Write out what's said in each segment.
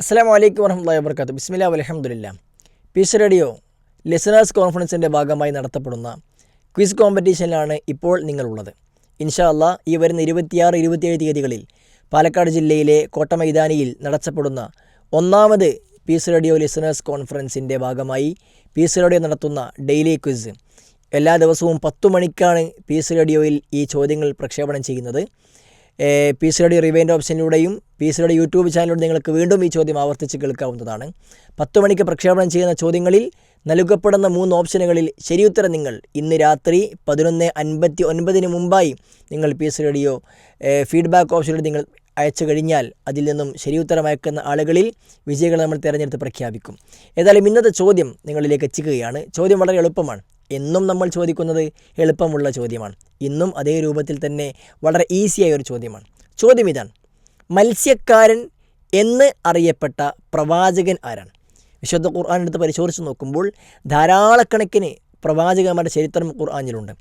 അസ്സാം വലൈക്കും വർഹമുല്ലാ വാബർക്കാത്തു ബിസ്മില്ല അലഹമുല്ല പീസ് റേഡിയോ ലിസണേഴ്സ് കോൺഫറൻസിന്റെ ഭാഗമായി നടത്തപ്പെടുന്ന ക്വിസ് കോമ്പറ്റീഷനിലാണ് ഇപ്പോൾ നിങ്ങളുള്ളത്. ഇൻഷാ ഈ വരുന്ന ഇരുപത്തിയാറ് ഇരുപത്തിയേഴ് തീയതികളിൽ പാലക്കാട് ജില്ലയിലെ കോട്ടമൈതാനിയിൽ നടത്തപ്പെടുന്ന ഒന്നാമത് പീസ് റേഡിയോ ലിസണേഴ്സ് കോൺഫറൻസിന്റെ ഭാഗമായി പീസ് റേഡിയോ നടത്തുന്ന ഡെയിലി ക്വിസ്. എല്ലാ ദിവസവും പത്തു മണിക്കാണ് പീസ് റേഡിയോയിൽ ഈ ചോദ്യങ്ങൾ പ്രക്ഷേപണം ചെയ്യുന്നത്. പീസ് റേഡിയോ റിവൈൻഡ് ഓപ്ഷനിലൂടെയും പീസ് റേഡിയോ യൂട്യൂബ് ചാനലിലൂടെ നിങ്ങൾക്ക് വീണ്ടും ഈ ചോദ്യം ആവർത്തിച്ച് കേൾക്കാവുന്നതാണ്. പത്ത് മണിക്ക് പ്രക്ഷേപണം ചെയ്യുന്ന ചോദ്യങ്ങളിൽ നൽകപ്പെടുന്ന മൂന്ന് ഓപ്ഷനുകളിൽ ശരിയുത്തരം നിങ്ങൾ ഇന്ന് രാത്രി പതിനൊന്ന് അൻപത്തി ഒൻപതിന് മുമ്പായി നിങ്ങൾ പീസ് റേഡിയോ ഫീഡ്ബാക്ക് ഓപ്ഷനിലൂടെ നിങ്ങൾ അയച്ചു കഴിഞ്ഞാൽ അതിൽ നിന്നും ശരിയുത്തരം അയക്കുന്ന ആളുകളിൽ വിജയികളെ നമ്മൾ തിരഞ്ഞെടുത്ത് പ്രഖ്യാപിക്കും. ഏതായാലും ഇന്നത്തെ ചോദ്യം നിങ്ങളിലേക്ക് എത്തിക്കുകയാണ്. ചോദ്യം വളരെ എളുപ്പമാണ്. എന്നും നമ്മൾ ചോദിക്കുന്നത് എളുപ്പമുള്ള ചോദ്യമാണ്. ഇന്നും അതേ രൂപത്തിൽ തന്നെ വളരെ ഈസിയായ ഒരു ചോദ്യമാണ്. ചോദ്യം ഇതാണ്. മത്സ്യക്കാരൻ എന്ന് അറിയപ്പെട്ട പ്രവാചകൻ ആരാണ്? വിശുദ്ധ ഖുർആൻ എടുത്ത് പരിശോധിച്ച് നോക്കുമ്പോൾ ധാരാളക്കണക്കിന് പ്രവാചകന്മാരുടെ ചരിത്രം ഖുർആാനിലുണ്ട്.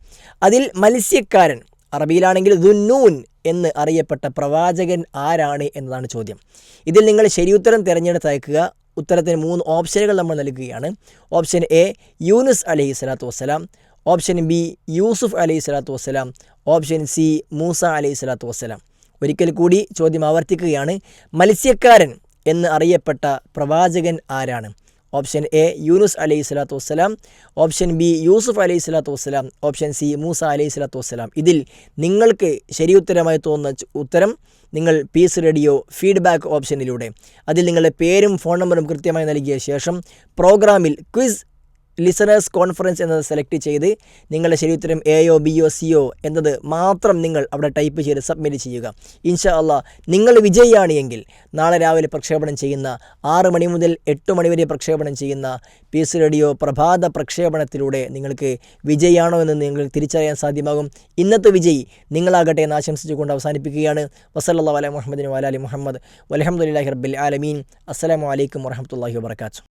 അതിൽ മത്സ്യക്കാരൻ അറബിയിലാണെങ്കിൽ ദുന്നൂൻ എന്ന് അറിയപ്പെട്ട പ്രവാചകൻ ആരാണ് എന്നതാണ് ചോദ്യം. ഇതിൽ നിങ്ങൾ ശരിയുത്തരം തിരഞ്ഞെടുത്ത് അയക്കുക ഉത്തരത്തിന് മൂന്ന് ഓപ്ഷനുകൾ നമ്മൾ നൽകുകയാണ്. ഓപ്ഷൻ എ യൂനുസ് അലി സ്വലാത്തു വസ്സലാം. ഓപ്ഷൻ ബി യൂസുഫ് അലൈഹി സ്വലാത്തു വസ്സലാം ഓപ്ഷൻ സി മൂസ അലൈഹി സ്വലാത്തു വസ്സലാം ഒരിക്കൽ കൂടി ചോദ്യം ആവർത്തിക്കുകയാണ്. മത്സ്യക്കാരൻ എന്ന് അറിയപ്പെട്ട പ്രവാചകൻ ആരാണ്? ഓപ്ഷൻ എ യൂനുസ് അലൈഹി സ്വലാത്തു വസ്സലാം ഓപ്ഷൻ ബി യൂസുഫ് അലൈഹി സ്വലാത്തു വസ്സലാം ഓപ്ഷൻ സി മൂസ അലൈഹി സ്വലാത്തു വസ്സലാം ഇതിൽ നിങ്ങൾക്ക് ശരിയുത്തരമായി തോന്നുന്ന ഉത്തരം നിങ്ങൾ പീസ് റേഡിയോ ഫീഡ്ബാക്ക് ഓപ്ഷനിലൂടെ അതിൽ നിങ്ങളുടെ പേരും ഫോൺ നമ്പറും കൃത്യമായി നൽകിയ ശേഷം പ്രോഗ്രാമിൽ ക്വിസ് ലിസണേഴ്സ് കോൺഫറൻസ് എന്നത് സെലക്ട് ചെയ്ത് നിങ്ങളുടെ ശരിയുത്തരം എയോ ബിയോ സിയോ എന്നത് മാത്രം നിങ്ങൾ അവിടെ ടൈപ്പ് ചെയ്ത് സബ്മിറ്റ് ചെയ്യുക. ഇൻഷാ അല്ല നിങ്ങൾ വിജയിയാണ് എങ്കിൽ നാളെ രാവിലെ പ്രക്ഷേപണം ചെയ്യുന്ന ആറ് മണി മുതൽ എട്ട് മണി വരെ പ്രക്ഷേപണം ചെയ്യുന്ന പീസ് റേഡിയോ പ്രഭാത പ്രക്ഷേപണത്തിലൂടെ നിങ്ങൾക്ക് വിജയിയാണോ എന്ന് നിങ്ങൾ തിരിച്ചറിയാൻ സാധ്യമാകും. ഇന്നത്തെ വിജയി നിങ്ങളാകട്ടെ എന്ന് ആശംസിച്ചുകൊണ്ട് അവസാനിപ്പിക്കുകയാണ്. വസല്ലാ വല മുഹമ്മദിന് വലാലി മുഹമ്മദ്. വലഹമുല്ലാഹി റബ്ബിൽ ആലമീൻ. അസ്സലാമു അലൈക്കും വറഹമത്തല്ലാഹി വാബർക്കാത്തു